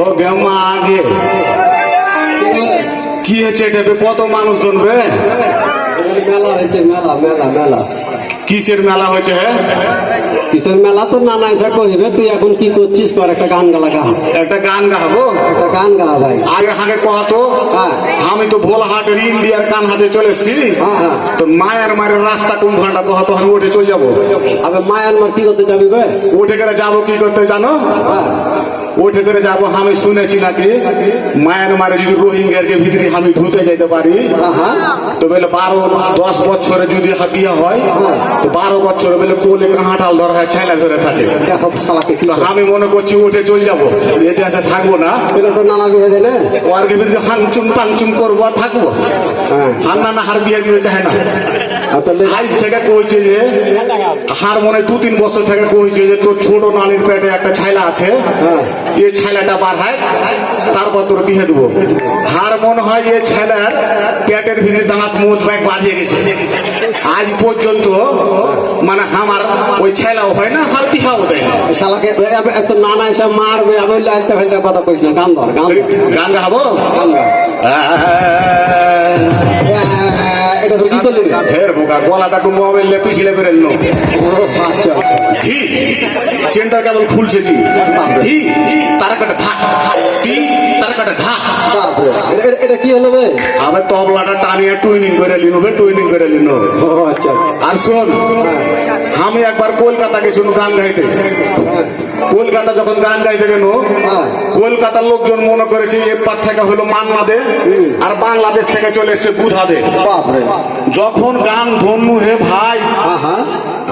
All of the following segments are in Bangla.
ও গেমা আগে কি হয়েছে এটা কত মানুষ জনবে? মেলা হয়েছে মেলা মেলা মেলা। কিসের মেলা হয়েছে হ্যাঁ? কিসের মেলা তো নানা এসে কহিবে তুই এখন কি করছিস? পর একটা গান গালা গা। একটা গান গাবো? একটা গান গা ভাই। আগে হাগে কহাতো হ্যাঁ। আমি তো ভোলাহাটের ইন্ডিয়ার কান হাতে চলে এসছি। হ্যাঁ। তো মায়ার মায়ের রাস্তা কোন ভান্ডা কহাতো আমি ওঠে চলে যাব। আবে মায়ানমার কি করতে যাবি ভাই ওঠে গেলে যাব কি করতে জানো? করে যাব আমি শুনেছি নাকি মায়ানমারে যদি রোহিঙ্গারকে ভিতরে আমি ঢুকে যেতে পারি তো বলে বারো দশ বছরে যদি বিয়ে হয় তো বারো বছরে বলে কোলে কাঁটাল ধরা হয় ছেলে ধরে থাকে। আমি মনে করছি উঠে চলে যাব। ইতিহাসে থাকব না। ওয়ার্গের ভিতরে হাংচুম পাংচুম করব আর থাকব। হ্যাঁ। হান্না না হার বিয়ে দিতে চায় না। আর আজ থেকে কইছে যে হার মনে দু তিন বছর থেকে কইছে যে তোর ছোট নানির পেটে একটা ছাইলা আছে। হ্যাঁ। এই ছাইলাটা বার হয় তারপর তোর বিয়ে দেবো। হার মনে হয় যে ছেলের পেটের ভিতরে দাঁত মোজ ব্যাগ বাড়িয়ে গেছে। আজ পর্যন্ত মানে আমার ওই ছেলাও হয় না হার বিহাও দেয় না। শালাকে এত নানা এসে মারবে আমি লাইতে ফেলতে কথা কইস না গান ধর গান গান গাবো? গান ধর এটা তো? ফের বোকা গলাটা মোবাইল নিয়ে পিছলে বেরেল নো। ও, আচ্ছা আচ্ছা জি সেন্টার কেবল খুলছে জি জি তারা কাটা ধা জি তারা কাটা ধা এটা- কি হলো বে আবার তবলাটা টানিয়ে টুইনিং করে লিনো বে টুইনিং করে লিনো আচ্ছা আচ্ছা। আর শোন আমি একবার কলকাতা গেছিল গান গাইতে। কলকাতা যখন গান গাইতে গেল হ্যাঁ। কলকাতার লোকজন মনে করেছে এপার থেকে হলো মান্না দে আর বাংলাদেশ থেকে চলে এসছে বুধাদে। বাপরে। যখন গান ধন্যু হে ভাই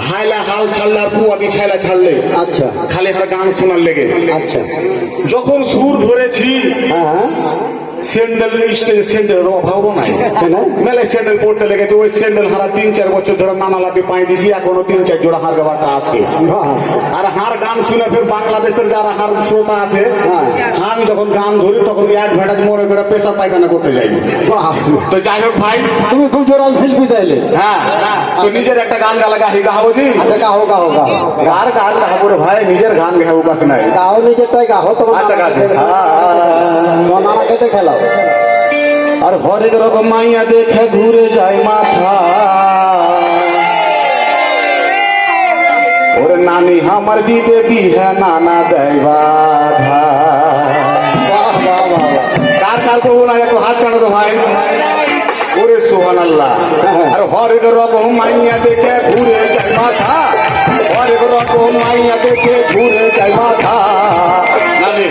হাইলা হাল ছাড়লে আর পুয়াদি ছাইলা ছাড়লে আচ্ছা। খালি হার গান শোনার লেগে। আচ্ছা। যখন সুর ধরেছি হ্যাঁ হ্যাঁ। স্যান্ডেল স্টেজে স্যান্ডেলের অভাবও নাই কেন? মেলে স্যান্ডেল পড়তে লেগেছে ওই স্যান্ডেল হারা তিন চার বছর ধরে নানা লাগে পাই দিছি এখনও তিন চার জোড়া হার গাবারটা আছে। আর হার গান শুনে ফের বাংলাদেশের যারা হার শ্রোতা আছে হ্যাঁ। আমি যখন গান ধরি তখন অ্যাডভার্টাইজ মনে করে পেশা পায়খানা করতে যাই। তো যাই হোক ভাই তুমি খুব জোরাল শিল্পী তাইলে। হ্যাঁ তো নিজের একটা গান গালা গাহি গাহাবো জি? আচ্ছা গাহো গাহো গাহো। আর গান গাহাবো রে ভাই নিজের গান গাহাবো কাছে নাই। গাহো নিজেরটাই গাহো তোমার আচ্ছা গান হরেক রকম মাইয়া দেখে ঘুরে যায় মাথা। ওরে নানি আমার দিতে বিহে নানা দেয় বাধা। কার কার না একটু হাত চাড়ো তো ভাই। ওরে সোহান আল্লাহ আর হরেক রকম মাইয়া দেখে ঘুরে যায় মাথা। হরেক রকম মাইয়া দেখে ঘুরে যায় মাথা। নানি